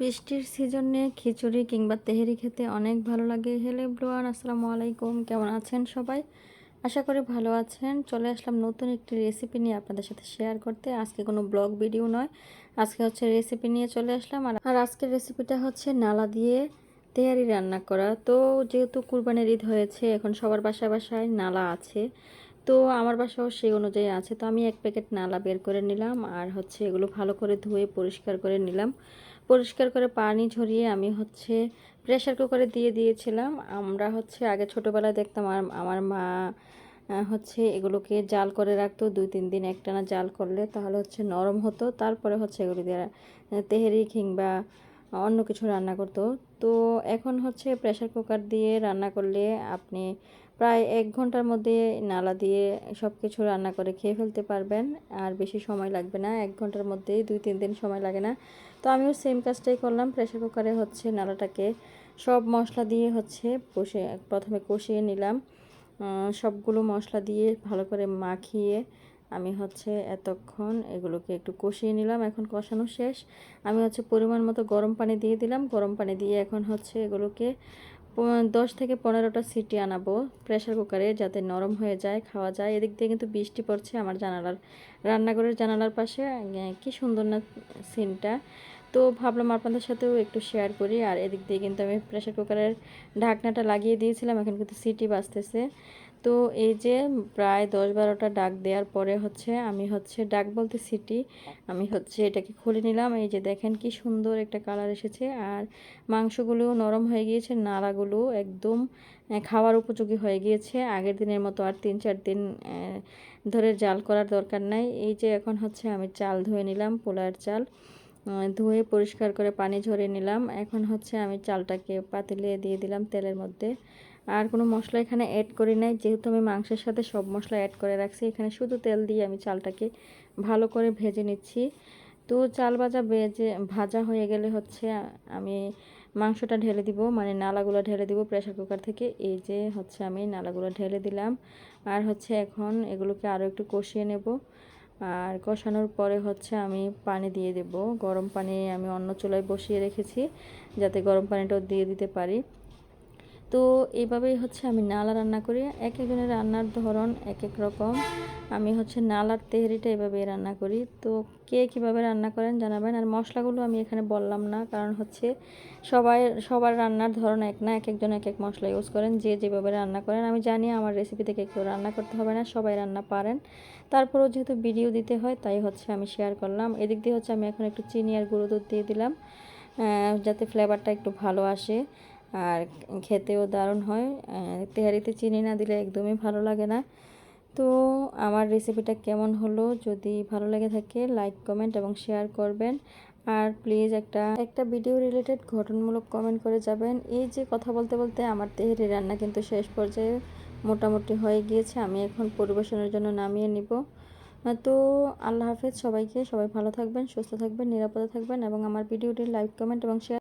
বৃষ্টির সিজনে খিচুড়ি কিংবা তেহেরি খেতে অনেক ভালো লাগে। হ্যালো ব্রোয়ান আসসালামু আলাইকুম। কেমন আছেন সবাই? আশা করি ভালো আছেন। চলে আসলাম নতুন একটি রেসিপি নিয়ে আপনাদের সাথে শেয়ার করতে। আজকে কোনো ব্লগ ভিডিও নয়। আজকে হচ্ছে রেসিপি নিয়ে চলে আসলাম। আর আর আজকের রেসিপিটা হচ্ছে নালা দিয়ে তেহারি রান্না করা। তো যেহেতু কুরবানির ঈদ হয়েছে, এখন সবার বাসায় বাসায় নালা আছে। তো আমার বাসাও সেই অনুযায়ী আছে। তো আমি এক প্যাকেট নালা বের করে নিলাম। আর হচ্ছে এগুলো ভালো করে ধুয়ে পরিষ্কার করে নিলাম। পরিষ্কার করে পানি ঝরিয়ে আমি হচ্ছে প্রেশার কুকারে দিয়ে দিয়েছিলাম। আমরা হচ্ছে আগে ছোটোবেলায় দেখতাম আর আমার মা হচ্ছে এগুলোকে জাল করে রাখতো, দুই, তিন দিন একটানা জাল করলে তাহলে হচ্ছে নরম হতো। তারপরে হচ্ছে এগুলো দিয়ে তেহেরি কিংবা অন্য কিছু রান্না করতো। তো এখন হচ্ছে প্রেশার কুকার দিয়ে রান্না করলে আপনি প্রায় এক ঘণ্টার মধ্যে নালা দিয়ে সব কিছু রান্না করে খেয়ে ফেলতে পারবেন। আর বেশি সময় লাগবে না, এক ঘণ্টার মধ্যে দুই, তিন দিন সময় লাগে না। তো আমিও সেম কাজটাই করলাম। প্রেশার কুকারে হচ্ছে নালাটাকে সব মশলা দিয়ে হচ্ছে কষে, প্রথমে কষিয়ে নিলাম। সবগুলো মশলা দিয়ে ভালো করে মাখিয়ে আমি হচ্ছে এতক্ষণ এগুলোকে একটু কষিয়ে নিলাম। এখন কষানো শেষ। আমি হচ্ছে পরিমাণ মতো গরম পানি দিয়ে দিলাম। গরম পানি দিয়ে এখন হচ্ছে এগুলোকে দশ থেকে পনেরোটা সিটি আনাবো প্রেশার কুকারে যাতে নরম হয়ে যায়, খাওয়া যায়। এদিক দিয়ে কিন্তু বৃষ্টি পড়ছে আমার জানালার, রান্নাঘরের জানালার পাশে। কি সুন্দর না সিনটা তো ভাবলাম আপনাদের সাথেও একটু শেয়ার করি। আর এদিক দিয়ে কিন্তু আমি প্রেশার কুকারের ঢাকনাটা লাগিয়ে দিয়েছিলাম, এখন কিন্তু সিটি বাজতেছে। তো এই যে প্রায় দশ বারোটা ডাক দেওয়ার পরে হচ্ছে আমি হচ্ছে ডাক বলতে সিটি আমি হচ্ছে এটাকে খুলে নিলাম। এই যে দেখেন কি সুন্দর একটা কালার এসেছে। আর মাংসগুলোও নরম হয়ে গিয়েছে, নাড়াগুলো একদম খাওয়ার উপযোগী হয়ে গিয়েছে। আগের দিনের মতো আর তিন চার দিন ধরে জাল করার দরকার নাই। এই যে এখন হচ্ছে আমি চাল ধুয়ে নিলাম পোলার চাল। ধুয়ে পরিষ্কার করে পানি ঝরে নিলাম। এখন হচ্ছে আমি চালটাকে পাতিলে দিয়ে দিলাম তেলের মধ্যে। আর কোনো মশলা এখানে অ্যাড করি নাই। যেহেতু আমি মাংসের সাথে সব মশলা অ্যাড করে রাখছি, এখানে শুধু তেল দিয়ে আমি চালটাকে ভালো করে ভেজে নিচ্ছি। তো চাল ভাজা ভেজে ভাজা হয়ে গেলে হচ্ছে আমি মাংসটা ঢেলে দিব মানে নালাগুলো ঢেলে দিব প্রেশার কুকার থেকে। এই যে হচ্ছে আমি নালাগুলো ঢেলে দিলাম। আর হচ্ছে এখন এগুলোকে আরও একটু কষিয়ে নেব। আর কষানোর পরে হচ্ছে আমি পানি দিয়ে দেব। গরম পানি আমি অন্য চুলায় বসিয়ে রেখেছি, যাতে গরম পানিটাও দিয়ে দিতে পারি। তো এইভাবেই হচ্ছে আমি নালা রান্না করি। এক একজনের রান্নার ধরন এক এক রকম। আমি হচ্ছে নালার তেহরিটা এভাবে রান্না করি। তো কে কীভাবে রান্না করেন জানাবেন। আর মশলাগুলো আমি এখানে বললাম না, কারণ হচ্ছে সবাই, সবার রান্নার ধরন এক না এক একজন এক এক মশলা ইউজ করেন, যে যেভাবে রান্না করেন। আমি জানি আমার রেসিপি থেকে কেউ রান্না করতে হবে না, সবাই রান্না পারেন। তারপরেও যেহেতু ভিডিও দিতে হয়, তাই হচ্ছে আমি শেয়ার করলাম। এদিক দিয়ে হচ্ছে আমি এখন একটু চিনি আর গুঁড়ো দুধ দিয়ে দিলাম যাতে ফ্লেভারটা একটু ভালো আসে। আর খেতেও দারুণ হয়। তেহারিতে চিনি না দিলে একদমই ভালো লাগে না। তো আমার রেসিপিটা কেমন হলো? যদি ভালো লেগে থাকে লাইক কমেন্ট এবং শেয়ার করবেন। আর প্লিজ একটা একটা ভিডিও রিলেটেড ঘটনামূলক কমেন্ট করে যাবেন। এই যে কথা বলতে বলতে আমার তেহারি রান্না কিন্তু শেষ পর্যায়ে মোটামুটি হয়ে গিয়েছে। আমি এখন পরিবেশনের জন্য নামিয়ে নিব। তো আল্লাহ হাফেজ সবাইকে। সবাই ভালো থাকবেন, সুস্থ থাকবেন, নিরাপদে থাকবেন এবং আমার ভিডিওটি লাইক কমেন্ট এবং শেয়ার